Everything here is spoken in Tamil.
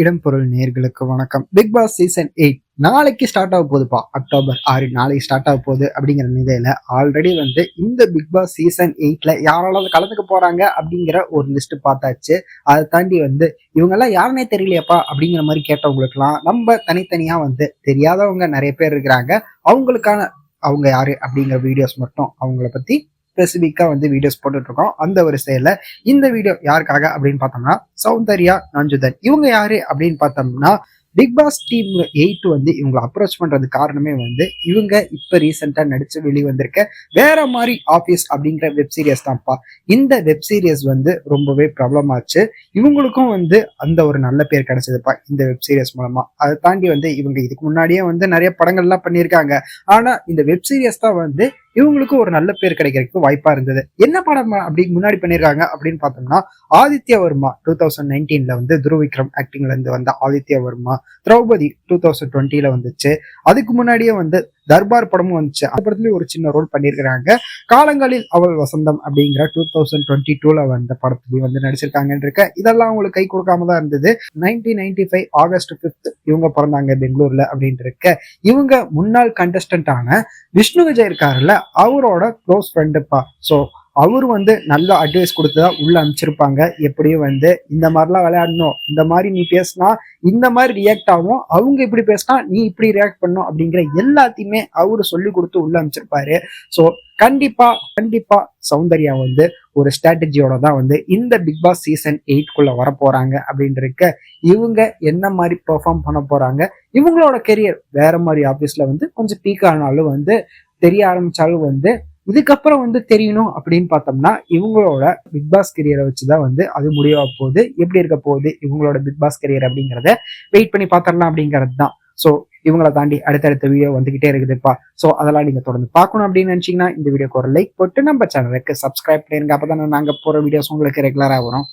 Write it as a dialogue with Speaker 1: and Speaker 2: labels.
Speaker 1: இடம் பொருள் நேர்களுக்கு வணக்கம். பிக் பாஸ் சீசன் எயிட் நாளைக்கு ஸ்டார்ட் ஆக போகுதுப்பா. அக்டோபர் ஆறு நாளைக்கு ஸ்டார்ட் ஆக போகுது அப்படிங்கிற நிலையில ஆல்ரெடி வந்து இந்த பிக் பாஸ் சீசன் எயிட்ல யாராலும் கலந்துக்க போறாங்க அப்படிங்கிற ஒரு லிஸ்ட் பார்த்தாச்சு. அதை தாண்டி வந்து இவங்கெல்லாம் யாருனே தெரியலையப்பா அப்படிங்கிற மாதிரி கேட்டவங்களுக்குலாம் நம்ம தனித்தனியா வந்து தெரியாதவங்க நிறைய பேர் இருக்கிறாங்க. அவங்களுக்கான அவங்க யாரு அப்படிங்கிற வீடியோஸ் மட்டும் அவங்கள பத்தி ஸ்பெசிஃபிக்கா வந்து வீடியோஸ் போட்டுட்டு இருக்கோம் அந்த வரிசையில இந்த வீடியோ யாருக்காக அப்படின்னு பார்த்தோம்னா சௌந்தர்யா நஞ்சுதன். இவங்க யாரு அப்படின்னு பார்த்தோம்னா பிக் பாஸ் டீம் எயிட் வந்து இவங்களை அப்ரோச் பண்றது காரணமே வந்து இவங்க இப்ப ரீசெண்டா நடிச்சு வெளிவந்திருக்க வேற மாதிரி ஆபீஸ் அப்படிங்கிற வெப் சீரியஸ் தான்ப்பா. இந்த வெப் சீரியஸ் வந்து ரொம்பவே பிரபலமாச்சு இவங்களுக்கும் வந்து அந்த ஒரு நல்ல பேர் கிடைச்சதுப்பா இந்த வெப் சீரியஸ் மூலமா. அதை தாண்டி வந்து இவங்க இதுக்கு முன்னாடியே வந்து நிறைய படங்கள்லாம் பண்ணியிருக்காங்க. ஆனா இந்த வெப் சீரியஸ் தான் வந்து இவங்களுக்கு ஒரு நல்ல பேர் கிடைக்கிறதுக்கு வாய்ப்பா இருந்தது. என்ன படம் அப்படி முன்னாடி பண்ணியிருக்காங்க அப்படின்னு பார்த்தோம்னா ஆதித்ய வர்மா டூ தௌசண்ட் நைன்டீன்ல வந்து துருவிக்ரம் ஆக்டிங்ல இருந்து வந்த ஆதித்ய வர்மா. திரௌபதி டூ தௌசண்ட் டுவெண்ட்டில வந்துச்சு. அதுக்கு முன்னாடியே வந்து தர்பார் படமும் வந்துச்சு. அந்த படத்துலயும் ஒரு சின்ன ரோல் பண்ணியிருக்கிறாங்க. காலங்களில் அவள் வசந்தம் அப்படிங்கிற டூ தௌசண்ட் டுவெண்ட்டி டூல வந்த படத்துலயும் வந்து நடிச்சிருக்காங்கன்னு இருக்க இதெல்லாம் அவங்களுக்கு கை கொடுக்காம தான் இருந்தது. Nineteen ninety five August fifth இவங்க பிறந்தாங்க பெங்களூர்ல அப்படின்னு இருக்க இவங்க முன்னாள் கண்டஸ்டன்டான விஷ்ணு விஜய் இருக்காருல்ல அவரோட க்ளோஸ் ஃப்ரெண்டுப்பா ஸோ அவர் வந்து நல்ல அட்வைஸ் கொடுத்து தான் உள்ள அனுப்பிச்சிருப்பாங்க. எப்படியும் வந்து இந்த மாதிரிலாம் விளையாடணும் இந்த மாதிரி நீ பேசினா இந்த மாதிரி ரியாக்ட் ஆகும் அவங்க இப்படி பேசினா நீ இப்படி ரியாக்ட் பண்ணும் அப்படிங்கிற எல்லாத்தையுமே அவரு சொல்லி கொடுத்து உள்ள அனுப்பிச்சிருப்பாரு. ஸோ கண்டிப்பா கண்டிப்பா சௌந்தர்யா வந்து ஒரு ஸ்ட்ராட்டஜியோட தான் வந்து இந்த பிக் பாஸ் சீசன் எயிட் குள்ள வர போறாங்க அப்படின்னு இருக்க இவங்க என்ன மாதிரி பெர்ஃபார்ம் பண்ண போறாங்க இவங்களோட கெரியர் வேற மாதிரி ஆபீஸ்ல வந்து கொஞ்சம் பீக் ஆனாலும் வந்து தெரிய ஆரம்பிச்சாலும் வந்து இதுக்கப்புறம் வந்து தெரியணும் அப்படின்னு பார்த்தோம்னா இவங்களோட பிக் பாஸ் கெரியரை வச்சுதான் வந்து அது முடிவா போகுது எப்படி இருக்க போகுது இவங்களோட பிக் பாஸ் கெரியர் அப்படிங்கிறத வெயிட் பண்ணி பார்த்தரலாம் அப்படிங்கிறது தான் ஸோ இவங்களை தாண்டி அடுத்தடுத்த வீடியோ வந்துகிட்டே இருக்குதுப்பா. ஸோ அதெல்லாம் நீங்க தொடர்ந்து பார்க்கணும் அப்படின்னு நினைச்சீங்கன்னா இந்த வீடியோக்கு ஒரு லைக் போட்டு நம்ம சேனலுக்கு சப்ஸ்கிரைப் பண்ணிருங்க. தானே நாங்கள் போகிற வீடியோஸ் உங்களுக்கு ரெகுலராக வரும்.